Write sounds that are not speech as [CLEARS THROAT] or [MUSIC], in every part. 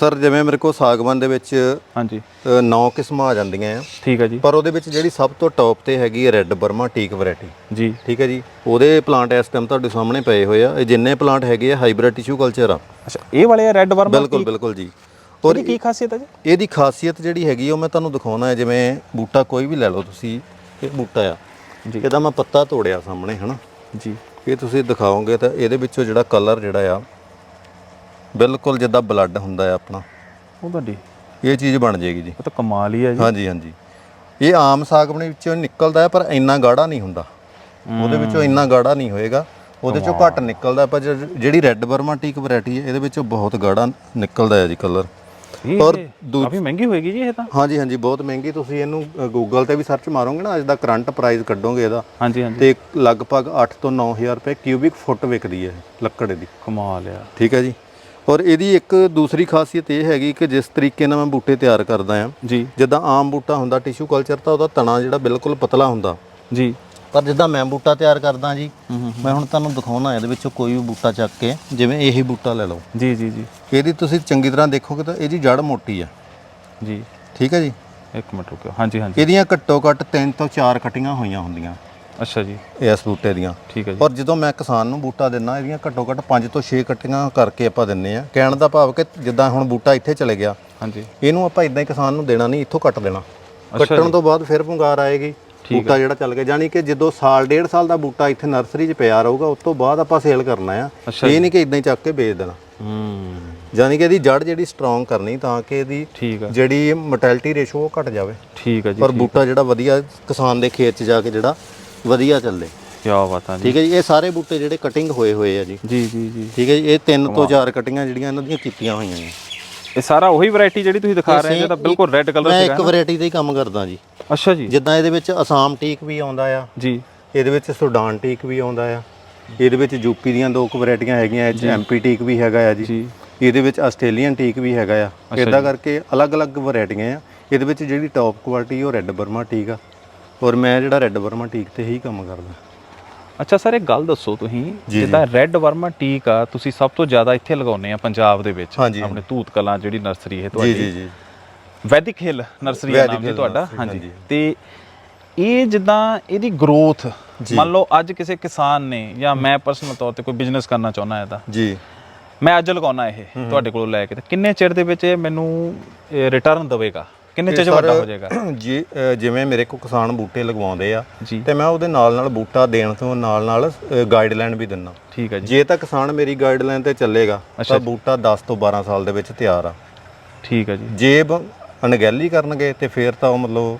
Sir ਜਿਵੇਂ ਮੇਰੇ ਕੋਲ ਸਾਗਵਾਨ ਦੇ ਵਿੱਚ ਹਾਂਜੀ। 9 ਕਿਸਮਾਂ ਆ ਜਾਂਦੀਆਂ ਆ। ਠੀਕ ਹੈ ਜੀ। ਪਰ ਉਹਦੇ ਵਿੱਚ ਜਿਹੜੀ ਸਭ ਤੋਂ ਟੌਪ ਤੇ ਹੈਗੀ ਹੈ ਰੈੱਡ ਬਰਮਾ ਟੀਕ ਵੈਰਾਈਟੀ ਜੀ। ਠੀਕ ਹੈ ਜੀ? ਉਹਦੇ ਪਲਾਂਟ ਇਸ ਟਾਈਮ ਤੁਹਾਡੇ ਸਾਹਮਣੇ ਪਏ ਹੋਏ ਆ। ਇਹ ਜਿੰਨੇ ਪਲਾਂਟ ਹੈਗੇ ਆ ਹਾਈਬ੍ਰਿਡ ਟਿਸ਼ੂ ਕਲਚਰ ਆ। ਅੱਛਾ ਇਹ ਵਾਲੇ ਰੈੱਡ ਵਰਮ ਬਿਲਕੁਲ ਬਿਲਕੁਲ ਜੀ। ਔਰ ਉਹਦੀ ਕੀ ਖਾਸੀਅਤ ਹੈ ਜੀ? ਇਹਦੀ ਖਾਸੀਅਤ ਜਿਹੜੀ ਹੈਗੀ ਉਹ ਮੈਂ ਤੁਹਾਨੂੰ ਦਿਖਾਉਣਾ ਹੈ ਜਿਵੇਂ ਬੂਟਾ ਕੋਈ ਵੀ ਲੈ ਲਓ ਤੁਸੀਂ ਇਹ ਬੂਟਾ ਆ। ਜੀ। ਇਹਦਾ ਮੈਂ ਪੱਤਾ ਤੋੜਿਆ ਸਾਹਮਣੇ ਹਨਾ? ਜੀ। ਇਹ ਤੁਸੀਂ ਦਿਖਾਓਗੇ ਤਾਂ ਇਹਦੇ ਵਿੱਚੋਂ ਜਿਹੜਾ ਕਲਰ ਜਿਹੜਾ ਆ ਬਿਲਕੁਲ ਜਿੱਦਾਂ ਬਲੱਡ ਹੁੰਦਾ ਆ ਆਪਣਾ। ਉਹ ਤੁਹਾਡੀ? ਇਹ ਚੀਜ਼ ਬਣ ਜਾਏਗੀ ਜੀ। ਉਹ ਤਾਂ ਕਮਾਲ ਹੀ ਹੈ ਜੀ। ਹਾਂਜੀ ਹਾਂਜੀ। ਇਹ ਆਮ ਸਾਗਵਾਨੀ ਵਿੱਚੋਂ ਨਿਕਲਦਾ ਹੈ ਪਰ ਇੰਨਾ ਗਾੜਾ ਨਹੀਂ ਹੁੰਦਾ। ਉਹਦੇ ਵਿੱਚੋਂ ਇੰਨਾ ਗਾੜਾ ਨਹੀਂ ਹੋਏਗਾ। ਉਹਦੇ ਚੋਂ ਘੱਟ ਨਿਕਲਦਾ ਪਰ ਜਿਹੜੀ- ਜਿਹੜੀ ਰੈੱਡ ਬਰਮਾ ਟੀਕ ਵੈਰਾਈਟੀ ਹੈ ਇਹਦੇ ਵਿੱਚੋਂ ਬਹੁਤ ਗਾੜਾ ਨਿਕਲਦਾ ਹੈ ਜੀ ਕਲਰ ਇਹ ਔਰ ਕਾਫੀ ਮਹਿੰਗੀ ਹੋਏਗੀ ਜੀ ਇਹ ਤਾਂ। ਹਾਂਜੀ ਹਾਂਜੀ ਬਹੁਤ ਮਹਿੰਗੀ। ਤੁਸੀਂ ਇਹਨੂੰ ਗੂਗਲ ਤੇ ਵੀ ਸਰਚ ਮਾਰੋਗੇ ਨਾ ਅੱਜ ਦਾ ਕਰੰਟ ਪ੍ਰਾਈਸ ਕੱਢੋਗੇ ਇਹਦਾ। ਹਾਂਜੀ ਹਾਂਜੀ। ਤੇ ਲਗਭਗ 8 ਤੋਂ 9000 ਰੁਪਏ ਕਿਊਬਿਕ ਫੁੱਟ ਵਿਕਦੀ ਹੈ ਇਹ ਲੱਕੜ ਦੀ। ਕਮਾਲ ਆ ਠੀਕ ਹੈ ਜੀ? ਔਰ ਇਹਦੀ ਇੱਕ ਦੂਸਰੀ ਖਾਸੀਅਤ ਇਹ ਹੈਗੀ ਕਿ ਜਿਸ ਤਰੀਕੇ ਨਾਲ ਮੈਂ ਬੂਟੇ ਤਿਆਰ ਕਰਦਾ ਆ ਜੀ। ਜਿੱਦਾਂ ਆਮ ਬੂਟਾ ਹੁੰਦਾ ਟਿਸ਼ੂ ਕਲਚਰ ਤਾਂ ਉਹਦਾ ਤਣਾ ਜਿਹੜਾ ਬਿਲਕੁਲ ਪਤਲਾ ਹੁੰਦਾ। ਜੀ। ਪਰ ਜਿੱਦਾਂ ਮੈਂ ਬੂਟਾ ਤਿਆਰ ਕਰਦਾ ਜੀ ਮੈਂ ਹੁਣ ਤੁਹਾਨੂੰ ਦਿਖਾਉਣਾ ਇਹਦੇ ਵਿੱਚੋਂ ਕੋਈ ਵੀ ਬੂਟਾ ਚੱਕ ਕੇ ਜਿਵੇਂ ਇਹੀ ਬੂਟਾ ਲੈ ਲਓ। ਜੀ ਜੀ ਜੀ। ਇਹਦੀ ਤੁਸੀਂ ਚੰਗੀ ਤਰ੍ਹਾਂ ਦੇਖੋਗੇ ਤਾਂ ਇਹਦੀ ਜੜ ਮੋਟੀ ਆ। ਜੀ। ਠੀਕ ਹੈ ਜੀ? ਇੱਕ ਮਿੰਟ ਰੁਕਿਓ। ਹਾਂਜੀ ਹਾਂਜੀ। ਇਹਦੀਆਂ ਘੱਟੋ ਘੱਟ 3 ਤੋਂ 4 ਕਟੀਆਂ ਹੋਈਆਂ ਹੁੰਦੀਆਂ। ਅੱਛਾ ਜੀ। ਇਸ ਬੂਟੇ ਦੀਆਂ। ਠੀਕ ਹੈ ਜੀ। ਔਰ ਜਦੋਂ ਮੈਂ ਕਿਸਾਨ ਨੂੰ ਬੂਟਾ ਦਿੰਨਾ ਇਹਦੀਆਂ ਘੱਟੋ ਘੱਟ 5 ਤੋਂ 6 ਕਟੀਆਂ ਕਰਕੇ ਆਪਾਂ ਦਿੰਨੇ ਆ। ਕਹਿਣ ਦਾ ਭਾਵ ਕਿ ਜਿੱਦਾਂ ਹੁਣ ਬੂਟਾ ਇੱਥੇ ਚਲੇ ਗਿਆ ਹਾਂਜੀ। ਇਹਨੂੰ ਆਪਾਂ ਇਦਾਂ ਹੀ ਕਿਸਾਨ ਨੂੰ ਦੇਣਾ ਨਹੀਂ ਇੱਥੋਂ ਕੱਟ ਦੇਣਾ। ਕੱਟਣ ਤੋਂ ਬਾਅਦ ਫਿਰ ਪੁੰਗਾਰ ਆਏਗੀ ਬੂਟਾ ਜਿਹੜਾ ਚੱਲ ਗਿਆ। ਯਾਨੀ ਕਿ ਜਦੋਂ ਸਾਲ ਡੇਢ ਸਾਲ ਦਾ ਬੂਟਾ ਇੱਥੇ ਨਰਸਰੀ 'ਚ ਪਿਆ ਰਹੂਗਾ ਉਸ ਤੋਂ ਬਾਅਦ ਆਪਾਂ ਸੇਲ ਕਰਨਾ ਆ। ਇਹ ਨਹੀਂ ਕਿ ਇਦਾਂ ਹੀ ਚੱਕ ਕੇ ਵੇਚ ਦੇਣਾ। ਹੂੰ। ਯਾਨੀ ਕਿ ਇਹਦੀ ਜੜ ਜਿਹੜੀ ਸਟਰੋਂਗ ਕਰਨੀ ਤਾਂ ਕਿ ਇਹਦੀ ਜਿਹੜੀ ਮੋਰਟੈਲਿਟੀ ਰੇਸ਼ੋ ਉਹ ਘਟ ਜਾਵੇ। ਠੀਕ ਆ ਜੀ ਔਰ ਬੂਟਾ ਜਿਹੜਾ ਵਧੀਆ ਕਿਸਾਨ ਦੇ ਖੇਤ 'ਚ ਜਾ ਕੇ ਜਿਹੜਾ ਵਧੀਆ ਚੱਲੇ ਕੀ ਬਾਤਾਂ ਜੀ। ਠੀਕ ਹੈ ਜੀ ਇਹ ਸਾਰੇ ਬੂਟੇ ਜਿਹੜੇ ਕਟਿੰਗ ਹੋਏ ਹੋਏ ਆ ਜੀ। ਜੀ ਜੀ ਜੀ। ਠੀਕ ਹੈ ਜੀ ਇਹ ਤਿੰਨ ਤੋਂ ਚਾਰ ਕਟੀਆਂ ਜਿਹੜੀਆਂ ਇਹਨਾਂ ਦੀਆਂ ਕੀਤੀਆਂ ਹੋਈਆਂ ਨੇ। ਇਹ ਸਾਰਾ ਉਹੀ ਵੈਰਾਈਟੀ ਜਿਹੜੀ ਤੁਸੀਂ ਦਿਖਾ ਰਹੇ ਹੋ ਜਿਹਦਾ ਬਿਲਕੁਲ ਰੈੱਡ ਕਲਰ ਮੈਂ ਸੀਗਾ ਇੱਕ ਵੈਰਾਈਟੀ ਦਾ ਹੀ ਕੰਮ ਕਰਦਾ ਜੀ। ਅੱਛਾ ਜੀ। ਜਿੱਦਾਂ ਇਹਦੇ ਵਿੱਚ ਅਸਾਮ ਟੀਕ ਵੀ ਆਉਂਦਾ ਆ। ਜੀ। ਇਹਦੇ ਵਿੱਚ ਸੁਡਾਨ ਟੀਕ ਵੀ ਆਉਂਦਾ ਆ। ਇਹਦੇ ਵਿੱਚ ਯੂਪੀ ਦੀਆਂ ਦੋ ਕੁ ਵੈਰਾਈਟੀਆਂ ਹੈਗੀਆਂ ਐਮਪੀ ਟੀਕ ਵੀ ਹੈਗਾ ਆ ਜੀ। ਇਹਦੇ ਵਿੱਚ ਆਸਟ੍ਰੇਲੀਅਨ ਟੀਕ ਵੀ ਹੈਗਾ ਆ। ਇਦਾਂ ਕਰਕੇ ਅਲੱਗ-ਅਲੱਗ ਵੈਰਾਈਟੀਆਂ ਆ। ਇਹਦੇ ਵਿੱਚ ਜਿਹੜੀ ਟੌਪ ਕੁਆਲਿਟੀ ਉਹ ਰੈੱਡ ਬਰਮਾ ਟੀਕ ਆ। ਔਰ ਮੈਂ ਜਿਹੜਾ ਰੈੱਡ ਬਰਮਾ ਟੀਕ ਤੇ ਹੀ ਕੰਮ ਕਰਦਾ। ਅੱਛਾ ਸਰ ਇੱਕ ਗੱਲ ਦੱਸੋ ਤੁਸੀਂ। ਜਿੱਦਾਂ ਰੈੱਡ ਵਰਮਾ ਟੀਕ ਆ ਤੁਸੀਂ ਸਭ ਤੋਂ ਜ਼ਿਆਦਾ ਇੱਥੇ ਲਗਾਉਂਦੇ ਆ ਪੰਜਾਬ ਦੇ ਵਿੱਚ। ਹਾਂਜੀ। ਆਪਣੇ ਧੂਤ ਕਲਾਂ ਜਿਹੜੀ ਨਰਸਰੀ ਹੈ ਜੀ ਤੁਹਾਡੀ। ਜੀ ਜੀ। ਵੈਦਿਕ ਹਿੱਲ ਨਰਸਰੀ ਦਾ ਵੈਦਿਕ ਨਾਮ ਜੀ ਹਿੱਲ ਤੁਹਾਡਾ। ਹਾਂਜੀ। ਹਾਂਜੀ। ਤੇ ਇਹ ਜਿੱਦਾਂ ਇਹਦੀ ਗਰੋਥ ਮੰਨ ਲਓ ਅੱਜ ਕਿਸੇ ਕਿਸਾਨ ਨੇ ਜਾਂ ਮੈਂ ਪਰਸਨਲ ਤੌਰ ਤੇ ਕੋਈ ਬਿਜ਼ਨਸ ਕਰਨਾ ਚਾਹੁੰਦਾ ਹੈ ਤਾਂ। ਜੀ। ਮੈਂ ਅੱਜ ਲਗਾਉਣਾ ਇਹ ਤੁਹਾਡੇ ਕੋਲੋਂ ਲੈ ਕੇ। ਤੇ ਕਿੰਨੇ ਚਿਰ ਦੇ ਵਿੱਚ ਇਹ ਮੈਨੂੰ ਰਿਟਰਨ ਦੇਵੇਗਾ? ਕਿੰਨੇ ਚਿਰ ਵੱਡਾ ਹੋ ਜਾਏਗਾ? [CLEARS THROAT] ਜੀ ਜਿਵੇਂ ਮੇਰੇ ਕੋਲ ਕਿਸਾਨ ਬੂਟੇ ਲਗਵਾਉਂਦੇ ਆ ਤੇ ਮੈਂ ਉਹਦੇ ਨਾਲ ਨਾਲ ਬੂਟਾ ਦੇਣ ਤੋਂ ਨਾਲ ਨਾਲ ਗਾਈਡਲਾਈਨ ਵੀ ਦਿੰਦਾ। ਠੀਕ ਹੈ ਜੀ। ਜੇ ਤਾਂ ਕਿਸਾਨ ਮੇਰੀ ਗਾਈਡਲਾਈਨ ਤੇ ਚੱਲੇਗਾ ਤਾਂ ਬੂਟਾ 10 ਤੋਂ 12 ਸਾਲ ਦੇ ਵਿੱਚ ਤਿਆਰ ਆ। ਠੀਕ ਹੈ ਜੀ। ਜੇ ਅਣਗਹਿਲੀ ਕਰਨਗੇ ਤੇ ਫਿਰ ਤਾਂ ਉਹ ਮਤਲਬ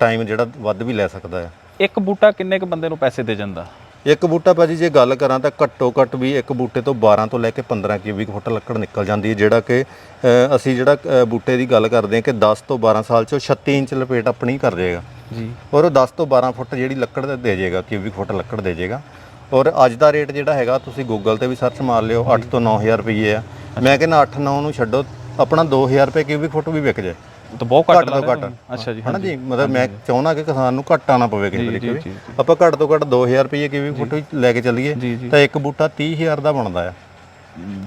ਟਾਈਮ ਜਿਹੜਾ ਵੱਧ ਵੀ ਲੈ ਸਕਦਾ ਆ ਇੱਕ ਬੂਟਾ ਕਿੰਨੇ ਕ ਬੰਦੇ ਨੂੰ ਪੈਸੇ ਦੇ ਜਾਂਦਾ? ਇੱਕ ਬੂਟਾ ਭਾਜੀ ਜੇ ਗੱਲ ਕਰਾਂ ਤਾਂ ਘੱਟੋ ਘੱਟ ਵੀ ਇੱਕ ਬੂਟੇ ਤੋਂ 12 ਤੋਂ ਲੈ ਕੇ 15 ਕਿਊਬਿਕ ਫੁੱਟ ਲੱਕੜ ਨਿਕਲ ਜਾਂਦੀ ਹੈ ਜਿਹੜਾ ਕਿ ਅ, ਅਸੀਂ ਜਿਹੜਾ ਅ, ਬੂਟੇ ਦੀ ਗੱਲ ਕਰਦੇ ਹਾਂ ਕਿ 10 ਤੋਂ 12 ਸਾਲ ਚੋਂ 36 ਇੰਚ ਲਪੇਟ ਆਪਣੀ ਕਰ ਜਾਏਗਾ। ਜੀ। ਔਰ ਉਹ 10 ਤੋਂ 12 ਫੁੱਟ ਜਿਹੜੀ ਲੱਕੜ ਦੇ ਦੇ ਜਾਏਗਾ ਕਿਊਬਿਕ ਫੁੱਟ ਲੱਕੜ ਦੇ ਜਾਏਗਾ। ਔਰ ਅੱਜ ਦਾ ਰੇਟ ਜਿਹੜਾ ਹੈਗਾ ਤੁਸੀਂ ਗੂਗਲ ਤੇ ਵੀ ਸਰਚ ਮਾਰ ਲਿਓ 8 ਤੋਂ 9000 ਰੁਪਏ ਆ। ਮੈਂ ਕਹਿੰਦਾ 8 9 ਨੂੰ ਛੱਡੋ ਆਪਣਾ 2000 ਰੁਪਏ ਕਿਊਬਿਕ ਫੁੱਟ ਵੀ ਵਿਕ ਜਾਏ। ਤਾਂ ਬਹੁਤ ਘੱਟ ਘੱਟ ਤੋਂ ਘੱਟ। ਅੱਛਾ ਜੀ ਹਨਾ ਜੀ? ਮਤਲਬ ਮੈਂ ਚਾਹੁੰਦਾ ਕਿ ਕਿਸਾਨ ਨੂੰ ਘਾਟਾ ਨਾ ਪਵੇ ਕਿਸੇ ਤਰੀਕੇ ਵੀ। ਆਪਾਂ ਘੱਟ ਤੋਂ ਘੱਟ 2000 ਰੁਪਏ ਕਿਊਬਿਕ ਫੁੱਟ ਲੈ ਕੇ ਚੱਲੀਏ। ਤਾਂ ਇੱਕ ਬੂਟਾ 30000 ਦਾ ਬਣਦਾ ਆ।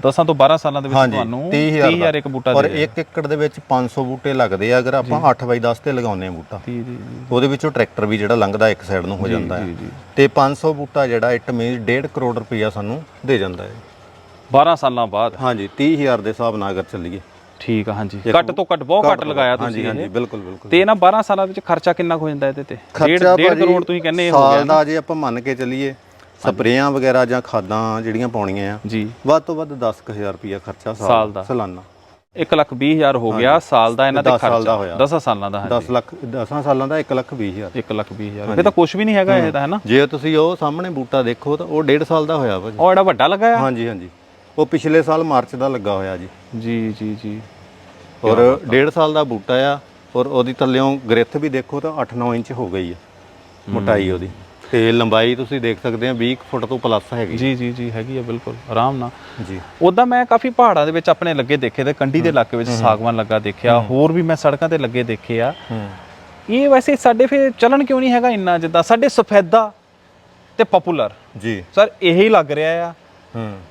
10 ਤੋਂ 12 ਸਾਲਾਂ ਦੇ ਵਿੱਚ ਤੁਹਾਨੂੰ 30000 30000 ਇੱਕ ਬੂਟਾ ਔਰ ਦੇ ਇੱਕ ਏਕੜ ਦੇ ਵਿੱਚ 500 ਬੂਟੇ ਲੱਗਦੇ ਆ। ਅਗਰ ਆਪਾਂ 8 ਬਾਈ 10 ਤੇ ਲਗਾਉਂਦੇ ਆ ਬੂਟਾ। ਜੀ ਜੀ ਉਹਦੇ ਵਿੱਚੋਂ ਟਰੈਕਟਰ ਵੀ ਜਿਹੜਾ ਲੰਘਦਾ ਇੱਕ ਸਾਈਡ ਨੂੰ ਹੋ ਜਾਂਦਾ ਹੈ ਤੇ 500 ਬੂਟਾ ਜਿਹੜਾ ਇਟ ਮੀਨਸ 1.5 ਕਰੋੜ ਰੁਪਈਆ ਸਾਨੂੰ ਦੇ ਜਾਂਦਾ ਹੈ 12 ਸਾਲਾਂ ਬਾਅਦ। ਹਾਂਜੀ 30000 ਦੇ ਹਿਸਾਬ ਨਾਲ ਅਗਰ ਚੱਲੀਏ। ਠੀਕ ਆ ਹਾਂਜੀ। ਘੱਟ ਤੋਂ ਘੱਟ ਬਹੁਤ ਘੱਟ ਲਗਾਇਆ ਤੁਸੀਂ ਹਾਂਜੀ। ਬਿਲਕੁਲ ਬਿਲਕੁਲ। ਤੇ ਇਹਨਾਂ 12 ਸਾਲਾਂ ਵਿੱਚ ਖਰਚਾ ਕਿੰਨਾ ਹੋ ਜਾਂਦਾ ਇਹਦੇ ਤੇ? ਖਰਚਾ 1.5 ਭਾਜੀ ਕਰੋੜ ਤੁਸੀਂ ਕਹਿੰਦੇ ਹੋ ਸਾਲ ਦਾ ਜੇ ਆਪਾਂ ਮੰਨ ਕੇ ਚੱਲੀਏ ਸਪਰੇਆਂ ਵਗੈਰਾ ਜਾਂ ਖਾਦਾਂ ਜਿਹੜੀਆਂ ਪਾਉਣੀਆਂ ਆ ਜੀ। ਵੱਧ ਤੋਂ ਵੱਧ 10000 ਰੁਪਈਆ ਖਰਚਾ ਸਾਲ ਦਾ। ਸਾਲਾਨਾ। 1 ਲੱਖ 20 ਹਜ਼ਾਰ ਹੋ ਗਿਆ ਸਾਲ ਦਾ ਇਹਨਾਂ ਤੇ 10 ਸਾਲ ਖਰਚਾ। ਦਾ ਹੋਇਆ। 10 ਸਾਲਾਂ ਦਾ ਹਾਂਜੀ। 10 ਲੱਖ 10 ਸਾਲਾਂ ਦਾ 1 ਲੱਖ 20 ਹਜ਼ਾਰ। 1 ਲੱਖ 20 ਹਜ਼ਾਰ। ਇਹ ਤਾਂ ਕੁਝ ਵੀ ਨਹੀਂ ਹੈਗਾ ਇਹ ਤਾਂ ਹੈ। ਨਾ? ਜੇ ਤੁਸੀਂ ਉਹ ਸਾਹਮਣੇ ਬੂਟਾ ਦੇਖੋ ਤਾਂ ਉਹ 1.5 ਸਾਲ ਦਾ ਹੋਇਆ ਭਾਜੀ। ਉਹ ਜਿਹੜਾ ਵੱਡਾ ਲਗਾਇਆ? ਹਾਂਜੀ ਹਾਂਜੀ। ਉਹ ਪਿਛਲੇ ਸਾਲ ਮਾਰਚ ਦਾ ਲੱਗਾ ਹੋਇਆ ਜੀ। ਜੀ ਜੀ ਜੀ। ਔਰ 1.5 ਸਾਲ ਦਾ ਬੂਟਾ ਆ ਔਰ ਉਹਦੀ ਥੱਲਿਓਂ ਗ੍ਰਿਥ ਵੀ ਦੇਖੋ ਤਾਂ 8-9 ਇੰਚ ਹੋ ਗਈ ਆ ਮੋਟਾਈ ਉਹਦੀ। ਤੇ ਲੰਬਾਈ ਤੁਸੀਂ ਦੇਖ ਸਕਦੇ ਆ 20 ਫੁੱਟ ਤੋਂ ਪਲੱਸ ਹੈਗੀ ਜੀ ਜੀ ਜੀ ਹੈਗੀ ਆ ਬਿਲਕੁਲ ਆਰਾਮ ਨਾਲ। ਜੀ। ਉਦਾਂ ਮੈਂ ਕਾਫੀ ਪਹਾੜਾਂ ਦੇ ਵਿੱਚ ਆਪਣੇ ਲੱਗੇ ਦੇਖੇ ਤੇ ਕੰਢੀ ਦੇ ਇਲਾਕੇ ਵਿੱਚ ਸਾਗਵਾਨ ਲੱਗਾ ਦੇਖਿਆ ਹੋਰ ਵੀ ਮੈਂ ਸੜਕਾਂ ਤੇ ਲੱਗੇ ਦੇਖੇ ਆ। ਇਹ ਵੈਸੇ ਸਾਡੇ ਫਿਰ ਚੱਲਣ ਕਿਉਂ ਨਹੀਂ ਹੈਗਾ ਇੰਨਾ ਜਿੱਦਾਂ ਸਾਡੇ ਸਫੈਦਾ ਤੇ ਪਪੂਲਰ ਜੀ। ਸਰ ਇਹੀ ਲੱਗ ਰਿਹਾ ਆ।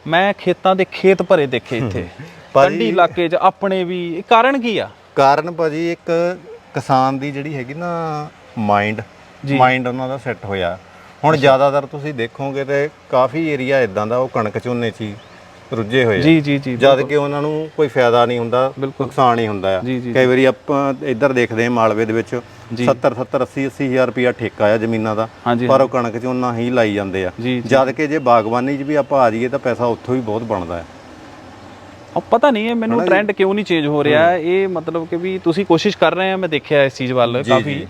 ਮੈਂ ਖੇਤਾਂ ਦੇ ਖੇਤ ਭਰੇ ਦੇਖੇ ਇੱਥੇ। ਕੰਢੀ ਇਲਾਕੇ 'ਚ ਆਪਣੇ ਵੀ ਇਹ ਕਾਰਨ ਕੀ ਆ? ਕਾਰਨ ਭਾਜੀ ਇੱਕ ਕਿਸਾਨ ਦੀ ਜਿਹੜੀ ਹੈਗੀ ਨਾ ਮਾਈਂਡ। ਮਾਈਂਡ ਉਹਨਾਂ ਦਾ ਸੈੱਟ ਹੋਇਆ। ਹੁਣ ਜ਼ਿਆਦਾਤਰ ਤੁਸੀਂ ਦੇਖੋਗੇ ਤੇ ਕਾਫੀ ਏਰੀਆ ਇਦਾਂ ਦਾ ਉਹ ਕਣਕ ਝੋਨੇ 'ਚ ਹੀ ਰੁੱਝੇ ਹੋਏ ਆ। ਜੀ ਜੀ ਜੀ ਜਦ ਕਿ ਉਹਨਾਂ ਨੂੰ ਕੋਈ ਫਾਇਦਾ ਨਹੀਂ ਹੁੰਦਾ। ਨੁਕਸਾਨ ਹੀ ਹੁੰਦਾ ਆ। ਕਈ ਵਾਰੀ ਆਪਾਂ ਇੱਧਰ ਦੇਖਦੇ ਹਾਂ ਮਾਲਵੇ ਦੇ ਵਿੱਚ 70 70 80 80 ਹਜ਼ਾਰ ਰੁਪਿਆ ਠੇਕਾ ਆ ਜ਼ਮੀਨਾਂ ਦਾ ਪਰ ਉਹ ਕਣਕ 'ਚ ਉਹਨਾਂ ਹੀ ਲਾਈ ਜਾਂਦੇ ਆ। ਜਦ ਕਿ ਜੇ ਬਾਗਬਾਨੀ 'ਚ ਵੀ ਆਪਾਂ ਆ ਜਾਈਏ ਤਾਂ ਪੈਸਾ ਉੱਥੋਂ ਵੀ ਬਹੁਤ ਬਣਦਾ ਹੈ ਉਹ ਪਤਾ ਨਹੀਂ ਹੈ ਮੈਨੂੰ ਟ੍ਰੈਂਡ ਕਿਉਂ ਨਹੀਂ ਚੇਂਜ ਹੋ ਰਿਹਾ। ਇਹ ਮਤਲਬ ਕਿ ਵੀ ਤੁਸੀਂ ਕੋਸ਼ਿਸ਼ ਕਰ ਰਹੇ ਆ ਮੈਂ ਦੇਖਿਆ ਇਸ ਚੀਜ਼ ਵੱਲ ਕਾਫੀ।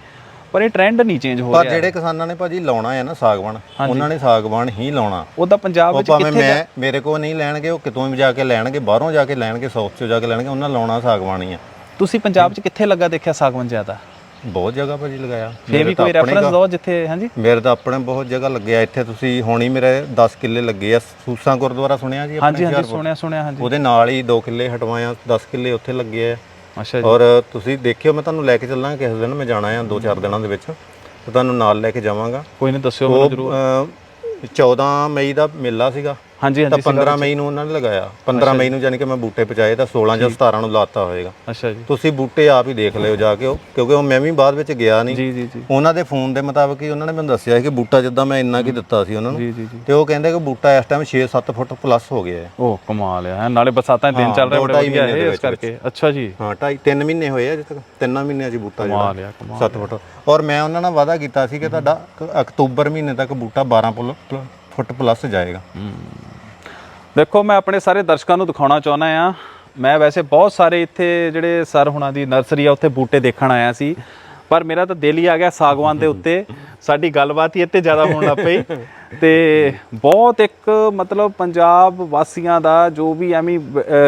ਪਰ ਇਹ ਟ੍ਰੈਂਡ ਨਹੀਂ ਚੇਂਜ ਹੋ ਪਰ ਰਿਹਾ। ਜਿਹੜੇ ਕਿਸਾਨਾਂ ਨੇ ਭਾਜੀ ਲਾਉਣਾ ਹੈ ਨਾ ਸਾਗਵਾਨ ਉਹਨਾਂ ਨੇ ਸਾਗਵਾਨ ਹੀ ਲਾਉਣਾ। ਉਹਦਾ ਪੰਜਾਬ ਉਹ ਵਿੱਚ ਕਿੱਥੇ ਮੈਂ ਮੇਰੇ ਕੋਲ ਨਹੀਂ ਲੈਣਗੇ ਉਹ ਕਿਤੋਂ ਵੀ ਜਾ ਕੇ ਲੈਣਗੇ ਬਾਹਰੋਂ ਜਾ ਕੇ ਲੈਣਗੇ ਸਾਊਥ ਚੋਂ ਜਾ ਕੇ ਲੈਣਗੇ ਉਹਨਾਂ ਲਾਉਣਾ ਸਾਗਵਾਨ ਹੀ ਆ। ਤੁਸੀਂ ਪੰਜਾਬ 'ਚ ਕਿੱਥੇ ਲੱਗਾ ਦੇਖਿਆ ਸਾਗਵਾਨ ਜ਼ਿਆਦਾ? ਬਹੁਤ ਜਗ੍ਹਾ ਭਾਜੀ ਲਗਾਇਆ। ਫੇਰ ਵੀ ਤਾਂ ਕੋਈ ਰੈਫਰੈਂਸ ਦਿਓ ਜਿੱਥੇ ਹਾਂਜੀ। ਮੇਰੇ ਤਾਂ ਆਪਣੇ ਬਹੁਤ ਜਗ੍ਹਾ ਲੱਗਿਆ ਇੱਥੇ। ਤੁਸੀਂ ਹੁਣੀ ਮੇਰੇ 10 ਕਿੱਲੇ ਲੱਗੇ ਆ ਸੂਸਾਂ ਗੁਰਦੁਆਰਾ ਸੁਣਿਆ ਜੀ ਹਾਂਜੀ ਆਪਣੇ ਹਾਂਜੀ ਸੁਣਿਆ ਸੁਣਿਆ ਹਾਂਜੀ। ਉਹਦੇ ਨਾਲ ਹੀ 2 ਕਿੱਲੇ ਹਟਵਾਇਆ 10 ਕਿੱਲੇ ਉੱਥੇ ਲੱਗੇ ਆ। ਅੱਛਾ ਜੀ। ਔਰ ਤੁਸੀਂ ਦੇਖਿਓ ਮੈਂ ਤੁਹਾਨੂੰ ਲੈ ਕੇ ਚੱਲਾਂਗਾ ਕਿਸੇ ਦਿਨ ਮੈਂ ਜਾਣਾ ਆ 2-4 ਦਿਨਾਂ ਦੇ ਵਿੱਚ ਤੇ ਤੁਹਾਨੂੰ ਨਾਲ ਲੈ ਕੇ ਜਾਵਾਂਗਾ। ਕੋਈ ਨਹੀਂ ਦੱਸਿਓ ਮੈਨੂੰ ਜ਼ਰੂਰ। ਅਹ, 14 ਮਈ ਦਾ ਮੇਲਾ ਸੀਗਾ। ਹਾਂਜੀ ਤਾਂ ਹਾਂਜੀ 15 ਮਈ ਨੂੰ ਉਹਨਾਂ ਨੇ ਲਗਾਇਆ। 15 ਮਈ ਨੂੰ ਜਾਨੀ ਕਿ ਮੈਂ ਬੂਟੇ ਪਚਾਏ ਤਾਂ 16 ਜਾਂ 17 ਨੂੰ ਲਾਤਾ ਹੋਏਗਾ। ਅੱਛਾ ਜੀ। ਤੁਸੀਂ ਬੂਟੇ ਆਪ ਹੀ ਦੇਖ ਲਿਓ ਜਾ ਕੇ ਉਹ ਕਿਉਂਕਿ ਉਹ ਮੈਂ ਵੀ ਬਾਅਦ ਵਿੱਚ ਗਿਆ ਨਹੀਂ। ਜੀ ਜੀ ਜੀ। ਉਹਨਾਂ ਦੇ ਫੋਨ ਦੇ ਮੁਤਾਬਕ ਹੀ ਉਹਨਾਂ ਨੇ ਮੈਨੂੰ ਦੱਸਿਆ ਕਿ ਬੂਟਾ ਜਿੱਦਾਂ ਮੈਂ ਇੰਨਾ ਕੀ ਦਿੱਤਾ ਸੀ ਉਹਨਾਂ ਨੂੰ। ਜੀ ਜੀ ਜੀ। ਤੇ ਉਹ ਕਹਿੰਦੇ ਕਿ ਬੂਟਾ ਇਸ ਟਾਈਮ 6-7 ਫੁੱਟ ਪਲੱਸ ਹੋ ਗਿਆ ਹੈ। ਉਹ ਕਮਾਲ ਹੈਂ, ਨਾਲੇ ਬਰਸਾਤਾਂ ਦੇ ਦਿਨ ਚੱਲ ਰਹੇ ਬੜੇ ਵਧੀਆ ਹੈ ਇਸ ਕਰਕੇ। ਅੱਛਾ ਜੀ। ਹਾਂ ਢਾਈ 3 ਮਹੀਨੇ ਹੋਏ ਆ ਅਜੇ ਤੱਕ। ਮਹੀਨਿਆਂ 'ਚ ਬੂਟਾ ਕਮਾਲ ਜਿਹੜਾ ਆ ਕਮਾਲ 7 ਫੁੱਟ। ਔਰ ਮੈਂ ਉਹਨਾਂ ਨਾਲ ਵਾਅਦਾ ਕੀਤਾ ਸੀ ਕਿ ਤੁਹਾਡਾ ਅਕ- ਅਕਤੂਬਰ ਮਹੀਨੇ ਤੱਕ ਬੂਟਾ 12 ਪੁਲ- ਪਲ- ਫੁੱਟ ਪਲੱਸ ਜਾਏਗਾ। ਦੇਖੋ ਮੈਂ ਆਪਣੇ ਸਾਰੇ ਦਰਸ਼ਕਾਂ ਨੂੰ ਦਿਖਾਉਣਾ ਚਾਹੁੰਦਾ ਆ ਮੈਂ ਵੈਸੇ ਬਹੁਤ ਸਾਰੇ ਇੱਥੇ ਜਿਹੜੇ ਸਰ ਹੁਣਾਂ ਦੀ ਨਰਸਰੀ ਆ ਉੱਥੇ ਬੂਟੇ ਦੇਖਣ ਆਇਆ ਸੀ। ਪਰ ਮੇਰਾ ਤਾਂ ਦਿਲ ਹੀ ਆ ਗਿਆ ਸਾਗਵਾਨ ਦੇ ਉੱਤੇ। ਸਾਡੀ ਗੱਲਬਾਤ ਹੀ ਇੱਥੇ ਜ਼ਿਆਦਾ ਹੋਣ ਲੱਗ ਪਈ। ਤੇ ਬਹੁਤ ਇੱਕ ਮਤਲਬ ਪੰਜਾਬ ਵਾਸੀਆਂ ਦਾ ਜੋ ਵੀ ਐਵੇਂ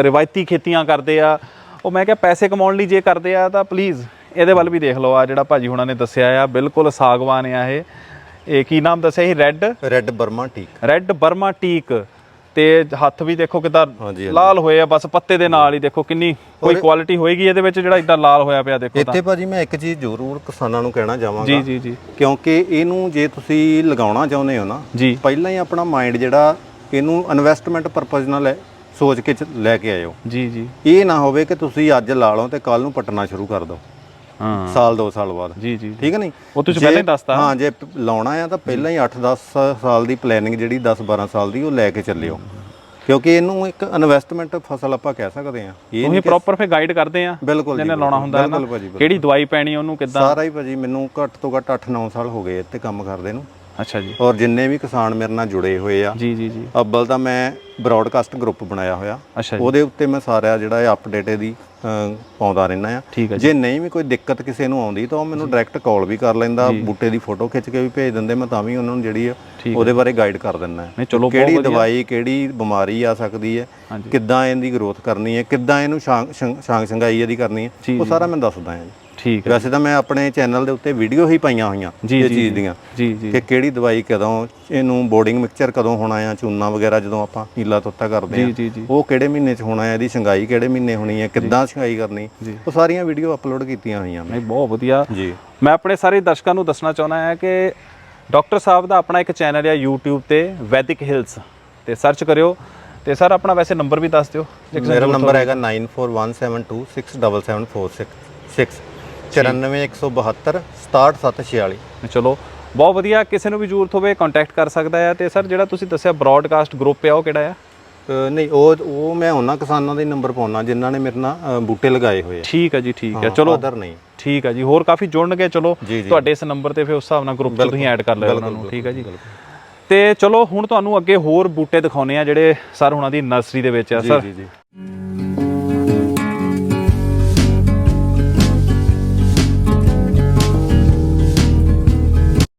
ਰਿਵਾਇਤੀ ਖੇਤੀਆਂ ਕਰਦੇ ਆ ਉਹ ਮੈਂ ਕਿਹਾ ਪੈਸੇ ਕਮਾਉਣ ਲਈ ਜੇ ਕਰਦੇ ਆ ਤਾਂ ਪਲੀਜ਼ ਇਹਦੇ ਵੱਲ ਵੀ ਦੇਖ ਲਓ ਆ ਜਿਹੜਾ ਭਾਜੀ ਹੁਣਾਂ ਨੇ ਦੱਸਿਆ ਆ। ਬਿਲਕੁਲ ਸਾਗਵਾਨ ਆ ਇਹ। ਇਹ ਕੀ ਨਾਮ ਦੱਸਿਆ ਸੀ? Red red Burma teak red Burma teak ਤੇ ਹੱਥ ਵੀ ਦੇਖੋ ਕਿਦਾਂ ਲਾਲ ਹੋਏ ਆ ਬਸ ਪੱਤੇ ਦੇ ਨਾਲ ਹੀ ਦੇਖੋ ਕਿੰਨੀ ਕੋਈ ਕੁਆਲਿਟੀ ਹੋਏਗੀ ਇਹਦੇ ਵਿੱਚ ਜਿਹੜਾ ਇਦਾਂ ਲਾਲ ਹੋਇਆ ਪਿਆ ਦੇਖੋ ਤਾਂ। ਇੱਥੇ ਭਾਜੀ ਮੈਂ ਇੱਕ ਚੀਜ਼ ਜ਼ਰੂਰ ਕਿਸਾਨਾਂ ਨੂੰ ਕਹਿਣਾ ਜੀ ਚਾਹਾਂਗਾ। ਜੀ ਜੀ ਕਿਉਂਕਿ ਇਹਨੂੰ ਜੇ ਤੁਸੀਂ ਲਗਾਉਣਾ ਚਾਹੁੰਦੇ ਹੋ ਨਾ ਜੀ। ਪਹਿਲਾਂ ਹੀ ਆਪਣਾ ਮਾਈਂਡ ਜਿਹੜਾ ਇਹਨੂੰ ਇਨਵੈਸਟਮੈਂਟ ਪਰਪਸ ਨਾਲ ਸੋਚ ਕੇ ਲੈ ਕੇ ਆਇਓ। ਜੀ ਜੀ। ਇਹ ਨਾ ਹੋਵੇ ਕਿ ਤੁਸੀਂ ਅੱਜ ਲਾ ਲਓ ਤੇ ਕੱਲ ਨੂੰ ਪਟਣਾ ਸ਼ੁਰੂ ਕਰ ਦਿਓ। ਹਾਂ। ਸਾਲ 2 ਸਾਲ ਬਾਅਦ। ਜੀ ਜੀ ਠੀਕ ਹੈ ਨਹੀਂ? ਉਹ ਤੁਸੀਂ ਪਹਿਲਾਂ ਹੀ ਦੱਸਤਾ। ਹਾਂ ਜੇ ਲਾਉਣਾ ਆ ਤਾਂ ਪਹਿਲਾਂ ਹੀ 8-10 ਸਾਲ ਦੀ ਪਲੈਨਿੰਗ ਜਿਹੜੀ 10-12 ਸਾਲ ਦੀ ਉਹ ਲੈ ਕੇ ਚੱਲਿਓ। ਕਿਉਂਕਿ ਇਹਨੂੰ ਇੱਕ ਇਨਵੈਸਟਮੈਂਟ ਫਸਲ ਆਪਾਂ ਕਹਿ ਸਕਦੇ ਆ ਇਹ ਤੁਸੀਂ ਪ੍ਰੋਪਰ ਫੇ ਗਾਈਡ ਕਰਦੇ ਆ ਬਿਲਕੁਲ ਜਿਹਨੇ ਲਾਉਣਾ ਹੁੰਦਾ ਹੈ ਨਾ। ਕਿਹੜੀ ਦਵਾਈ ਪੈਣੀ ਉਹਨੂੰ ਕਿੱਦਾਂ? ਸਾਰਾ ਹੀ ਭਾਜੀ ਮੈਨੂੰ ਘੱਟ ਤੋਂ ਘੱਟ 8-9 ਸਾਲ ਹੋ ਗਏ ਇੱਥੇ ਕੰਮ ਕਰਦੇ ਨੂੰ। ਅੱਛਾ ਜੀ। ਔਰ ਜਿੰਨੇ ਵੀ ਕਿਸਾਨ ਮੇਰੇ ਨਾਲ ਜੁੜੇ ਹੋਏ ਆ ਜੀ ਜੀ ਜੀ। ਅੱਬਲ ਤਾਂ ਮੈਂ ਬ੍ਰੌਡਕਾਸਟ ਗਰੁੱਪ ਬਣਾਇਆ ਹੋਇਆ। ਅੱਛਾ ਜੀ। ਉਹਦੇ ਉੱਤੇ ਮੈਂ ਸਾਰਾ ਜਿਹੜਾ ਇਹ ਅਪਡੇਟ ਇਹਦੀ ਪਾਉਂਦਾ ਰਹਿਣਾ ਆ। ਜੀ। ਨਹੀਂ ਵੀ ਕੋਈ ਦਿੱਕਤ ਕਿਸੇ ਨੂੰ ਆਉਂਦੀ ਤਾਂ ਉਹ ਮੈਨੂੰ ਡਾਇਰੈਕਟ ਕਾਲ ਵੀ ਕਰ ਲੈਂਦਾ ਬੂਟੇ ਦੀ ਫੋਟੋ ਖਿੱਚ ਕੇ ਵੀ ਭੇਜ ਦਿੰਦੇ ਮੈਂ ਤਾਂ ਵੀ ਉਹਨਾਂ ਨੂੰ ਜਿਹੜੀ ਆ ਉਹਦੇ ਬਾਰੇ ਗਾਈਡ ਕਰ ਦਿੰਦਾ ਕਿਹੜੀ ਦਵਾਈ ਕਿਹੜੀ ਬਿਮਾਰੀ ਆ ਸਕਦੀ ਹੈ। ਕਿੱਦਾਂ ਇਹਦੀ ਗਰੋਥ ਕਰਨੀ ਹੈ ਕਿੱਦਾਂ ਇਹਨੂੰ ਸ਼ਾਂਗ ਸ਼ੰਗ- ਸ਼ਾਂਗ ਸੰਗਾਈ ਇਹਦੀ ਕਰਨੀ ਹੈ ਉਹ ਸਾਰਾ ਮੈਂ ਦੱਸਦਾ ਹਾਂ ਜੀ। ਠੀਕ ਹੈ ਵੈਸੇ ਤਾਂ ਮੈਂ ਆਪਣੇ ਚੈਨਲ ਦੇ ਉੱਤੇ ਵੀਡੀਓ ਹੀ ਪਾਈਆਂ ਹੋਈਆਂ ਜੀ, ਇਹ ਜੀ, ਚੀਜ਼ ਦੀਆਂ ਜੀ ਜੀ। ਕਿ ਕਿਹੜੀ ਦਵਾਈ ਕਦੋਂ ਇਹਨੂੰ ਬੋਰਡਿੰਗ ਮਿਕਸਚਰ ਕਦੋਂ ਹੋਣਾ ਆ ਚੂਨਾ ਵਗੈਰਾ ਜਦੋਂ ਆਪਾਂ ਨੀਲਾ ਤੋਤਾ ਕਰਦੇ ਆ ਉਹ ਕਿਹੜੇ ਮਹੀਨੇ 'ਚ ਹੋਣਾ ਹੈ ਇਹਦੀ ਛੰਗਾਈ ਕਿਹੜੇ ਮਹੀਨੇ ਹੋਣੀ ਹੈ ਕਿੱਦਾਂ ਛੰਗਾਈ ਕਰਨੀ। ਉਹ ਸਾਰੀਆਂ ਵੀਡੀਓ ਅਪਲੋਡ ਕੀਤੀਆਂ ਹੋਈਆਂ ਮੈਂ ਬਹੁਤ ਵਧੀਆ। ਜੀ। ਮੈਂ ਆਪਣੇ ਸਾਰੇ ਦਰਸ਼ਕਾਂ ਨੂੰ ਦੱਸਣਾ ਚਾਹੁੰਦਾ ਹਾਂ ਕਿ ਡਾਕਟਰ ਸਾਹਿਬ ਦਾ ਆਪਣਾ ਇੱਕ ਚੈਨਲ ਹੈ YouTube ਤੇ ਵੈਦਿਕ ਹਿਲਸ ਤੇ ਸਰਚ ਕਰਿਓ ਤੇ ਸਰ ਆਪਣਾ ਵੈਸੇ ਨੰਬਰ ਵੀ ਦੱਸ ਦਿਓ। ਮੇਰਾ ਨੰਬਰ ਹੈਗਾ 9417267746 94172 67746 ਨੇ ਚਲੋ ਬਹੁਤ ਵਧੀਆ। ਕਿਸੇ ਨੂੰ ਵੀ ਜ਼ਰੂਰਤ ਹੋਵੇ ਕੰਟੈਕਟ ਕਰ ਸਕਦਾ ਹੈ ਤੇ ਸਰ ਜਿਹੜਾ ਤੁਸੀਂ ਦੱਸਿਆ ਬ੍ਰੌਡਕਾਸਟ ਗਰੁੱਪ ਆ ਉਹ ਕਿਹੜਾ ਅ, ਨਹੀਂ ਉਹ ਉਹ ਮੈਂ ਉਹਨਾਂ ਕਿਸਾਨਾਂ ਦੇ ਨੰਬਰ ਪਾਉਣਾ ਜਿਨ੍ਹਾਂ ਨੇ ਮੇਰੇ ਨਾਲ ਬੂਟੇ ਲਗਾਏ ਹੋਏ ਆ। ਠੀਕ ਹੈ ਜੀ ਠੀਕ ਹੈ ਚਲੋ ਅਦਰ ਨਹੀਂ। ਠੀਕ ਹੈ ਜੀ। ਹੋਰ ਕਾਫੀ ਜੁੜਨਗੇ ਚਲੋ ਜੀ, ਜੀ। ਤੁਹਾਡੇ ਇਸ ਨੰਬਰ ਤੇ ਫਿਰ ਉਸ ਹਿਸਾਬ ਨਾਲ ਗਰੁੱਪ ਤੁਸੀਂ ਐਡ ਕਰ ਲਿਓ ਉਹਨਾਂ ਨੂੰ ਠੀਕ ਹੈ ਜੀ। ਤੇ ਚਲੋ ਹੁਣ ਤੁਹਾਨੂੰ ਅੱਗੇ ਹੋਰ ਬੂਟੇ ਦਿਖਾਉਨੇ ਆ ਜਿਹੜੇ ਸਰ ਹੁਣਾਂ ਦੀ ਨਰਸਰੀ ਦੇ ਵਿੱਚ ਆ ਸਰ। ਜੀ ਜੀ।